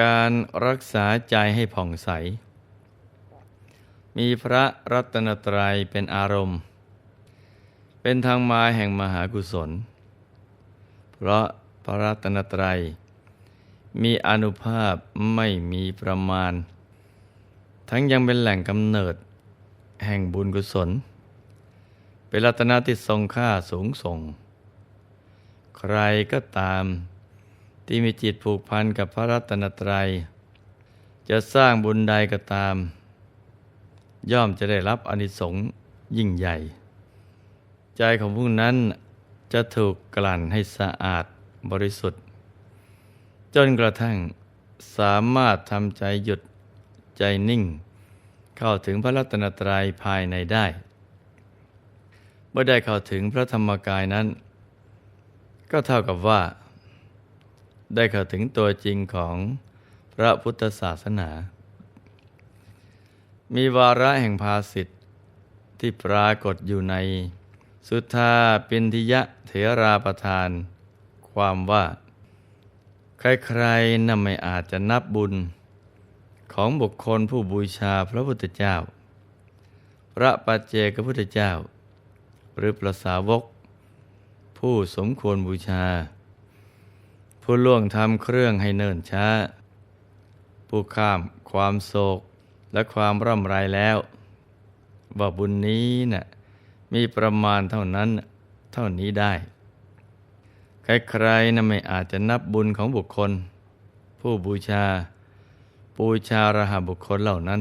การรักษาใจให้ผ่องใส มีพระรัตนตรัยเป็นอารมณ์ เป็นทางมาแห่งมหากุศล เพราะพระรัตนตรัย มีอนุภาพไม่มีประมาณ ทั้งยังเป็นแหล่งกำเนิด แห่งบุญกุศล เป็นรัตนาที่ทรงค่าสูงส่ง ใครก็ตาม ที่มีจิตผูกพันกับพระรัตนตรัย จะสร้างบุญใดก็ตาม ย่อมจะได้รับอนิสงส์ยิ่งใหญ่ ใจของผู้นั้นจะถูกกลั่นให้สะอาดบริสุทธิ์ จนกระทั่งสามารถทำใจหยุดใจนิ่ง เข้าถึงพระรัตนตรัยภายในได้ เมื่อได้เข้าถึงพระธรรมกายนั้น ก็เท่ากับว่า ได้เข้าถึงตัวจริงของพระพุทธศาสนา มีวาระแห่งภาสิทธิ์ที่ปรากฏอยู่ใน สุทธาปินทิยะเถราประทาน ความว่า ใครๆนั่นไม่อาจจะนับบุญ ของบุคคลผู้บูชาพระพุทธเจ้า พระปัจเจกพุทธเจ้า หรือประสาวก ผู้สมควรบูชา ผู้ล่วงทำเครื่องให้เนิ่นช้า ผู้ข้ามความโศกและความร่ำไรแล้ว ว่าบุญนี้นะ่ะมีประมาณเท่านั้นเท่านี้ได้ ใครๆนะไม่อาจจะนับบุญของบุคคล ผู้บูชาบูชาระหบุคคลเหล่านั้น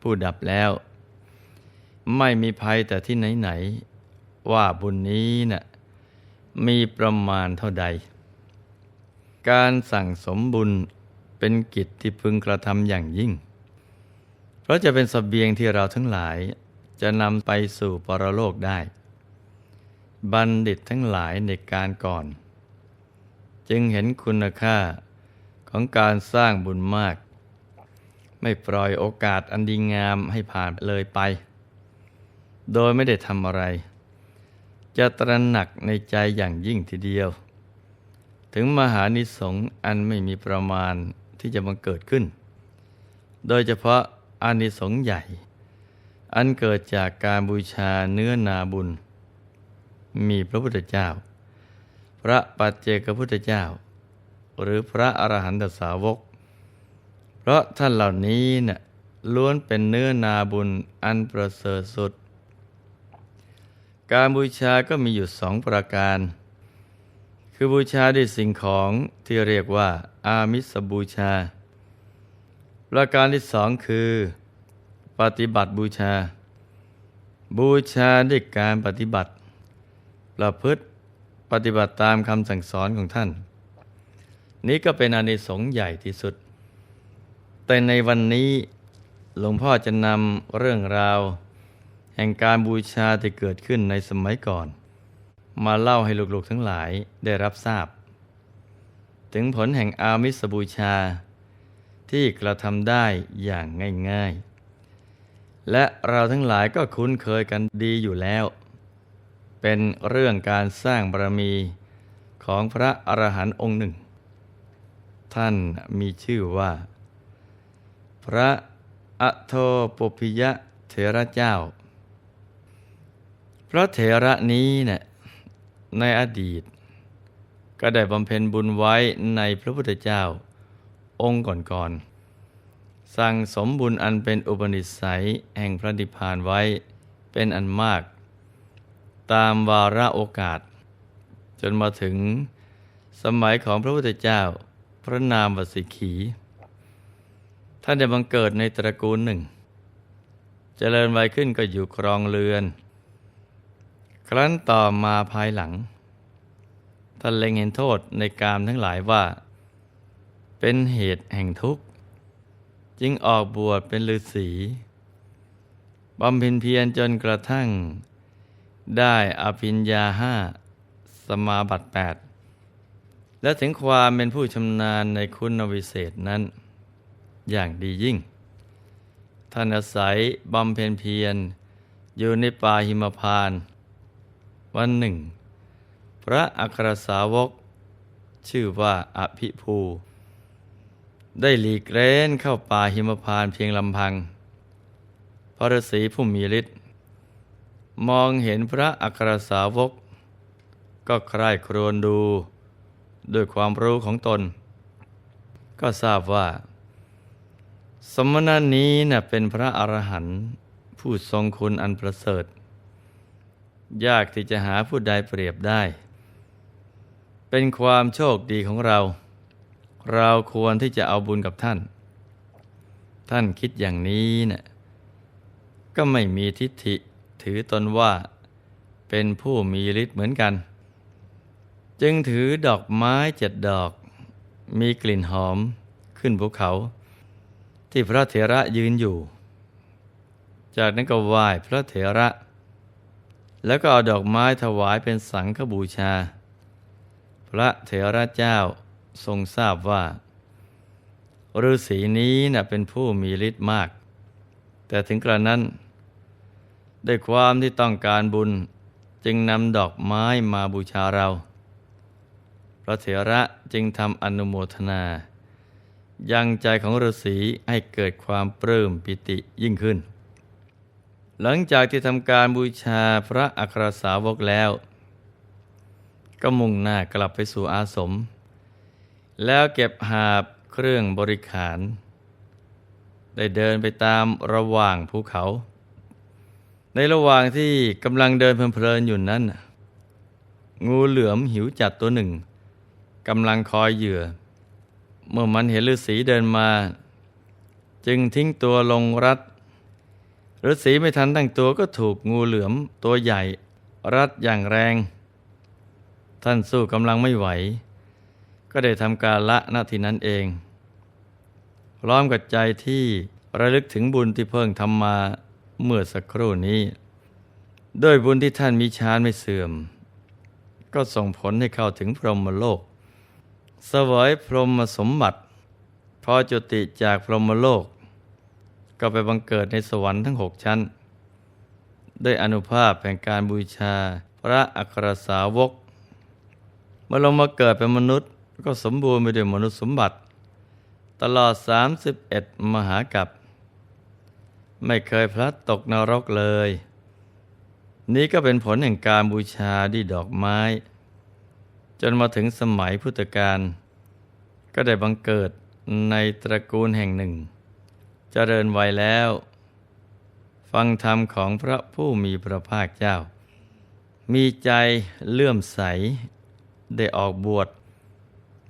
ผู้ดับแล้ว ไม่มีภัยแต่ที่ไหน ๆ ว่าบุญนี้นะ่ะมีประมาณเท่าใด การสั่งสมบุญเป็นกิจที่พึงกระทำอย่างยิ่ง เพราะจะเป็นสเบียงที่เราทั้งหลายจะนำไปสู่ปรโลกได้ บัณฑิตทั้งหลายในการก่อน จึงเห็นคุณค่าของการสร้างบุญมาก ไม่ปล่อยโอกาสอันดีงามให้ผ่านเลยไป โดยไม่ได้ทำอะไร จะตระหนักในใจอย่างยิ่งทีเดียว ถึงมหานิสงส์อันไม่มีประมาณที่จะบังเกิดขึ้น โดยเฉพาะอานิสงส์ใหญ่ อันเกิดจากการบูชาเนื้อนาบุญ มีพระพุทธเจ้า พระปัจเจกพุทธเจ้า หรือพระอรหันตสาวก เพราะท่านเหล่านี้นะ่ะล้วนเป็นเนื้อนาบุญอันประเสริฐสุด การบูชาก็มีอยู่สองประการ คือบูชาด้วยสิ่งของที่เรียกว่า อามิสบูชา ประการที่สองคือ ปฏิบัติบูชา บูชาด้วยการปฏิบัติ ประพฤติปฏิบัติตามคำสั่งสอนของท่าน นี้ก็เป็นอานิสงส์ใหญ่ที่สุด แต่ในวันนี้หลวงพ่อจะนำเรื่องราว แห่งการบูชาที่เกิดขึ้นในสมัยก่อน มาเล่าให้ลูกๆทั้งหลายได้รับทราบ ถึงผลแห่งอามิสบูชา ที่กระทำได้อย่างง่าย ๆ และเราทั้งหลายก็คุ้นเคยกันดีอยู่แล้ว เป็นเรื่องการสร้างบารมีของพระอรหันต์องค์หนึ่ง ท่านมีชื่อว่า พระอโทปุพิยะเถระเจ้า พระเถระนี้เนะี่ย ในอดีต ก็ได้บำเพ็ญบุญไว้ในพระพุทธเจ้า องค์ก่อนๆ สั่งสมบุญอันเป็นอุปนิสัยแห่งพระนิพพานไว้เป็นอันมาก ตามวาระโอกาส จนมาถึงสมัยของพระพุทธเจ้า พระนามวสิขี ท่านได้บังเกิดในตระกูลหนึ่งจเจริญวัยขึ้นก็อยู่ครองเรือน ครั้นต่อมาภายหลังท่านเล็งเห็นโทษในกามทั้งหลายว่า เป็นเหตุแห่งทุกข์ จึงออกบวชเป็นฤาษีบำเพ็ญเพียรจนกระทั่ง ได้อภิญญาห้าสมาบัติแปดและถึงความเป็นผู้ชำนาญในคุณวิเศษนั้น อย่างดียิ่ง ท่านอาศัยบำเพ็ญเพียรอยู่ในป่าหิมพาน วันหนึ่ง พระอัครสาวก ชื่อว่าอภิภู ได้หลีกเล้นเข้าป่าหิมพานเพียงลำพัง พระฤาษีผู้มีฤทธิ์มองเห็นพระอัครสาวก ก็ใคร่ครวญดู ด้วยความรู้ของตน ก็ทราบว่า สมณะนี้น่ะเป็นพระอรหันต์ผู้ทรงคุณอันประเสริฐ ยากที่จะหาผู้ใดเปรียบได้ เป็นความโชคดีของเรา เราควรที่จะเอาบุญกับท่าน ท่านคิดอย่างนี้นะ่ะก็ไม่มีทิฏฐิถือตนว่า เป็นผู้มีฤทธิ์เหมือนกัน จึงถือดอกไม้เจ็ดดอก มีกลิ่นหอมขึ้นภูเขา ที่พระเถระยืนอยู่ จากนั้นก็ไหว้พระเถระ แล้วก็เอาดอกไม้ถวายเป็นสังฆบูชา พระเถระเจ้าทรงทราบว่าฤาษีนี้นะ่ะเป็นผู้มีฤทธิ์มาก แต่ถึงกระนั้น ด้วยความที่ต้องการบุญจึงนำดอกไม้มาบูชาเรา พระเถระจึงทำอนุโมทนา ยังใจของฤาษีให้เกิดความปลื้มปิติยิ่งขึ้น หลังจากที่ทำการบูชาพระอัครสาวกแล้ว ก็มุ่งหน้ากลับไปสู่อาสม แล้วเก็บหาบเครื่องบริขาร ได้เดินไปตามระหว่างภูเขา ในระหว่างที่กำลังเดินเพลินๆอยู่นั้น งูเหลือมหิวจัดตัวหนึ่งกำลังคอยเหยื่อ เมื่อมันเห็นฤาษีเดินมา จึงทิ้งตัวลงรัด ฤาษีไม่ทันตั้งตัวก็ถูกงูเหลือมตัวใหญ่ รัดอย่างแรง ท่านสู้กำลังไม่ไหว ก็ได้ทำการละหน้าที่นั้นเองพร้อมกับใจที่ระลึกถึงบุญที่เพิ่งทำมาเมื่อสักครู่นี้ ด้วยบุญที่ท่านมีฌานไม่เสื่อม ก็ส่งผลให้เข้าถึงพรหมโลกสวยพรหมสมบัติ พอจุติจากพรหมโลก ก็ไปบังเกิดในสวรรค์ทั้งหกชั้น ด้วยอนุภาพแห่งการบูชาพระอัครสาวกเมื่อลงมาเกิดเป็นมนุษย์ก็สมบูรณ์ไปด้วยมนุษย์สมบัติ ตลอด 31 มหากัปไม่เคยพลัดตกนรกเลย นี้ก็เป็นผลแห่งการบูชาด้วยดอกไม้ จนมาถึงสมัยพุทธกาลก็ได้บังเกิดในตระกูลแห่งหนึ่ง เจริญวัยแล้ว ฟังธรรมของพระผู้มีพระภาคเจ้า มีใจเลื่อมใส ได้ออกบวช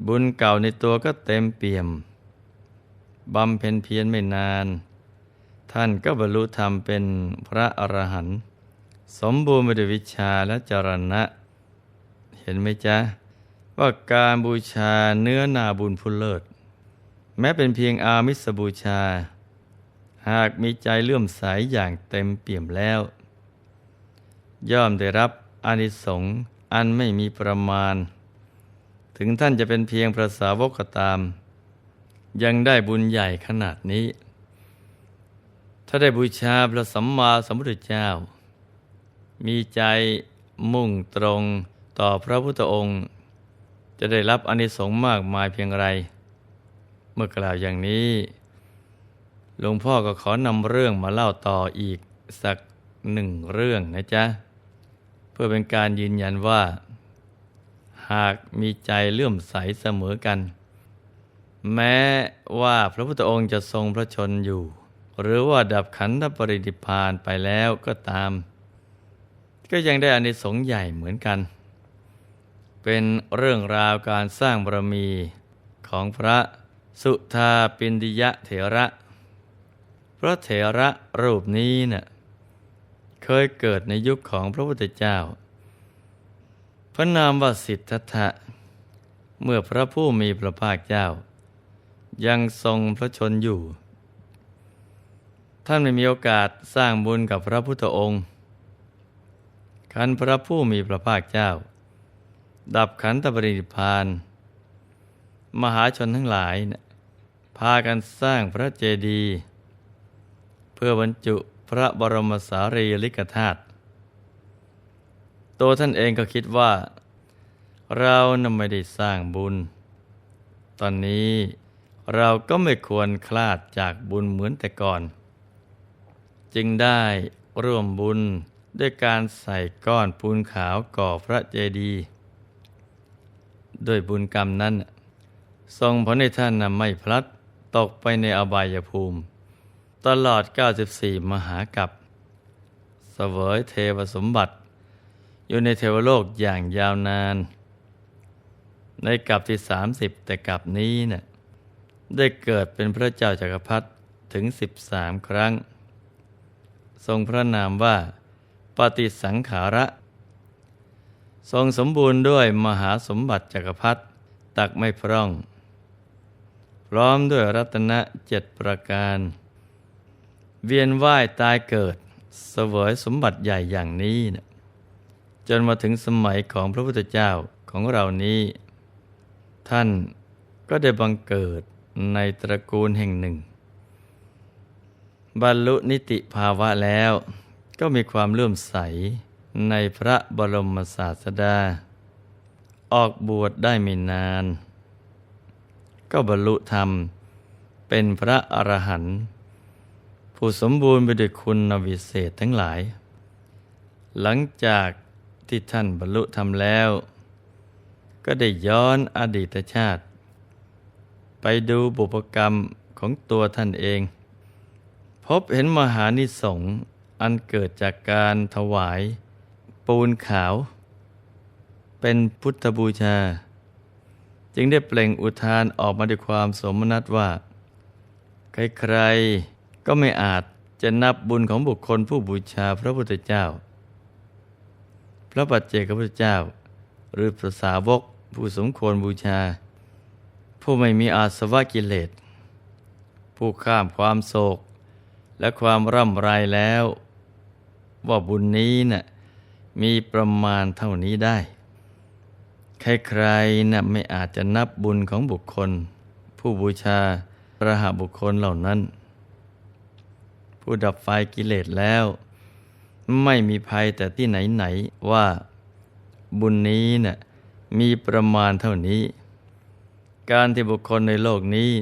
บุญเก่าในตัวก็เต็มเปี่ยมบำเพ็ญเพียรไม่นาน ท่านก็บรรลุธรรมเป็นพระอรหันต์สมบูรณ์ไปด้วยวิชาและจรณะ เห็นไหมจ๊ะ ว่าการบูชาเนื้อนาบุญพุเลิศ แม้เป็นเพียงอามิสบูชา หากมีใจเลื่อมใสอย่างเต็มเปี่ยมแล้ว ย่อมได้รับอานิสงส์อันไม่มีประมาณ ถึงท่านจะเป็นเพียงพระสาวกก็ตาม ยังได้บุญใหญ่ขนาดนี้ ถ้าได้บูชาพระสัมมาสัมพุทธเจ้า มีใจมุ่งตรงต่อพระพุทธองค์ จะได้รับอนิสงส์มากมายเพียงไร เมื่อกล่าวอย่างนี้ หลวงพ่อก็ขอนำเรื่องมาเล่าต่ออีกสักหนึ่งเรื่องนะจ๊ะ เพื่อเป็นการยืนยันว่า หากมีใจเลื่อมใสเสมอกัน แม้ว่าพระพุทธองค์จะทรงพระชนอยู่ หรือว่าดับขันธปรินิพานไปแล้วก็ตาม ก็ยังได้อานิสงส์ใหญ่เหมือนกัน เป็นเรื่องราวการสร้างบารมีของพระสุธาปินดิยะเถระ ระเถระรูปนี้เนะ่ะเคยเกิดในยุคของพระพุทธเจ้า พระนามวสิทธัตถะเมื่อพระผู้มีพระภาคเจ้า ยังทรงพระชนอยู่ ท่านไม่มีโอกาสสร้างบุญกับพระพุทธองค์ขันพระผู้มีพระภาคเจ้า ดับขันธปรินิพาน มหาชนทั้งหลายนะพากันสร้างพระเจดีย์ พื่อบรรจุพระบรมสารีริกธาตุตัวท่านเองก็คิดว่า เรานไม่ได้สร้างบุญ ตอนนี้เราก็ไม่ควรคลาดจากบุญเหมือนแต่ก่อน จึงได้ร่วมบุญด้วยการใส่ก้อนปูนขาวก่อพระเจดีย์ด้วยบุญกรรมนั้น ทรงผลให้ท่านนำไม่พลัดตกไปในอบายภูมิ ตลอด 94 มหากัปเสวยเทวสมบัติ อยู่ในเทวโลกอย่างยาวนาน ในกัปที่ 30 แต่กัปนี้เนะ่ยได้เกิดเป็นพระเจ้าจากักรพรรดิถึง 13 ครั้ง ทรงพระนามว่าปฏิสังขาระ ทรงสมบูรณ์ด้วยมหาสมบัติจักรพรรดิตักไม่พร่อง พร้อมด้วยรัตนะเจ็ดประการ เวียนว่ายตายเกิดเสวยสมบัติใหญ่อย่างนี้นะจนมาถึงสมัยของพระพุทธเจ้าของเรานี้ ท่านก็ได้บังเกิดในตระกูลแห่งหนึ่ง บรรลุนิติภาวะแล้วก็มีความเลื่อมใสในพระบรมศาสดา ออกบวชได้ไม่นาน ก็บรรลุธรรมเป็นพระอรหันต์ ผู้สมบูรณ์ไปด้วยคุณวิเศษทั้งหลาย หลังจากที่ท่านบรรลุธรรมแล้ว ก็ได้ย้อนอดีตชาติ ไปดูบุพกรรมของตัวท่านเอง พบเห็นมหานิสงอันเกิดจากการถวาย ปูนขาว เป็นพุทธบูชา จึงได้เปล่งอุทานออกมาด้วยความสมนัตว่า ใครๆ ก็ไม่อาจจะนับบุญของบุคคลผู้บูชาพระพุทธเจ้า พระปัจเจกพุทธเจ้า หรือพระสาวกผู้สมควรบูชา ผู้ไม่มีอาสวะกิเลส ผู้ข้ามความโศก และความร่ำไรแล้ว ว่าบุญนี้นะ่ะมีประมาณเท่านี้ได้ ใครๆนะ่ะไม่อาจจะนับบุญของบุคคล ผู้บูชาระหะบุคคลเหล่านั้น ผู้ดับไฟกิเลสแล้ว ไม่มีภัยแต่ที่ไหนๆว่า บุญนี้นะ่ะมีประมาณเท่านี้ การที่บุคคลในโลกนี้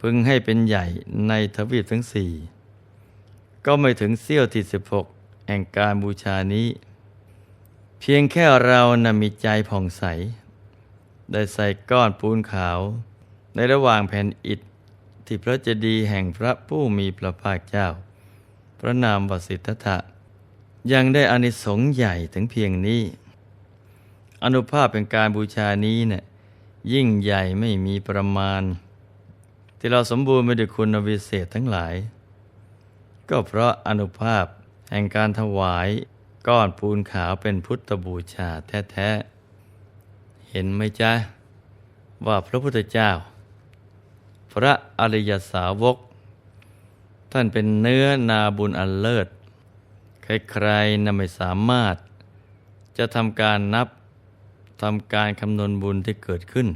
พึงให้เป็นใหญ่ในทวีปทั้งสี่ก็ไม่ถึงเสี้ยวที่สิบหกแห่งการบูชานี้ เพียงแค่เรานะมีใจผ่องใส ได้ใส่ก้อนปูนขาว ในระหว่างแผ่นอิฐ ที่พระเจดีย์แห่งพระผู้มีพระภาคเจ้า พระนามวสิทธัตถะยังได้อานิสงส์ใหญ่ถึงเพียงนี้ อนุภาพเป็นการบูชานี้เนะี่ยยิ่งใหญ่ไม่มีประมาณ ที่เราสมบูรณ์ไปด้วยคุณวิเศษทั้งหลาย ก็เพราะอนุภาพแห่งการถวายก้อนปูนขาวเป็นพุทธบูชาแท้ ๆ เห็นไหมจ๊ะ ว่าพระพุทธเจ้า พระอริยสาวก ท่านเป็นเนื้อนาบุญอันเลิศ ใครๆนำไม่สามารถ จะทำการนับทำการคำนวณบุญที่เกิดขึ้น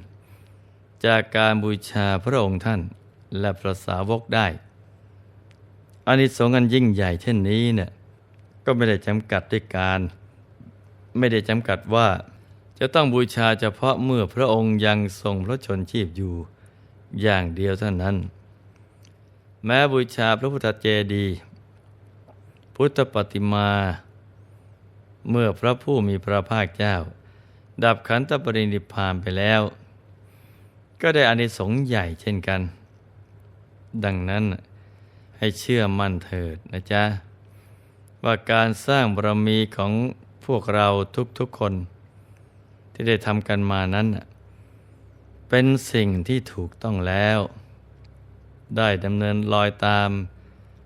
จากการบูชาพระองค์ท่านและพระสาวกได้อานิสงส์อันยิ่งใหญ่เช่นนี้เนี่ยก็ไม่ได้จำกัดด้วยการ ไม่ได้จำกัดว่าจะต้องบูชาเฉพาะเมื่อพระองค์ยังทรงพระชนชีพอยู่ อย่างเดียวเท่านั้น แม้บูชาพระพุทธเจดีย์พุทธปฏิมา เมื่อพระผู้มีพระภาคเจ้า ดับขันธปรินิพพานไปแล้ว ก็ได้อานิสงส์ใหญ่เช่นกัน ดังนั้นให้เชื่อมั่นเถิดนะจ๊ะ ว่าการสร้างบารมีของพวกเราทุกๆคน ที่ได้ทำกันมานั้น เป็นสิ่งที่ถูกต้องแล้ว ได้ดำเนินลอยตาม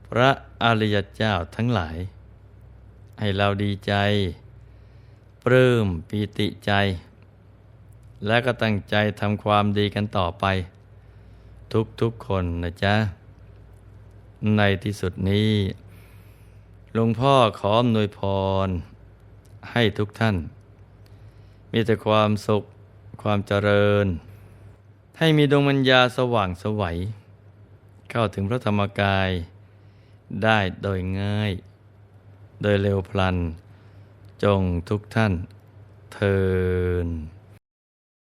พระอริยเจ้าทั้งหลาย ให้เราดีใจ ปลื้มปีติใจ และก็ตั้งใจทำความดีกันต่อไป ทุกๆคนนะจ๊ะ ในที่สุดนี้ หลวงพ่อขออำนวยพร ให้ทุกท่าน มีแต่ความสุขความเจริญ ให้มีดวงวัญญาสว่างสวัย เข้าถึงพระธรรมกายได้โดยง่าย โดยเร็วพลัน จงทุกท่านเทิน